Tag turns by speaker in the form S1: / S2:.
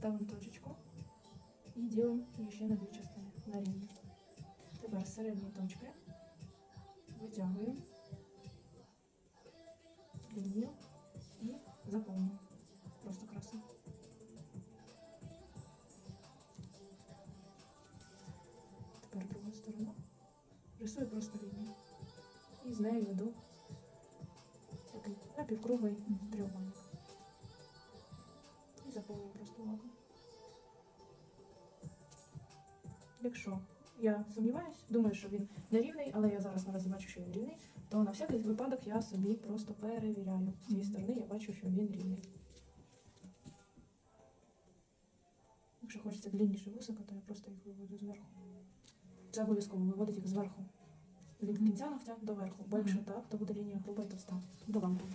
S1: ставимо точечку і ділимо її ще на дві частини на рівні. Тепер з середньої точки витягуємо лінію і заповнюємо. Просто красиво. Тепер другу сторону. Рисую просто лінію. І з нею веду такий напівкруглий трьохманник. І просто лаком. Якщо я сумніваюсь, думаю, що він не рівний, але я зараз наразі бачу, що він рівний, то на всякий випадок я собі просто перевіряю. З цієї сторони я бачу, що він рівний. Якщо хочеться длинніше вусика, то я просто їх виводжу зверху. Це обов'язково виводити їх зверху. Від кінця ногтя до верху. Бо якщо так, то буде лінія груба і товста.
S2: До лампи.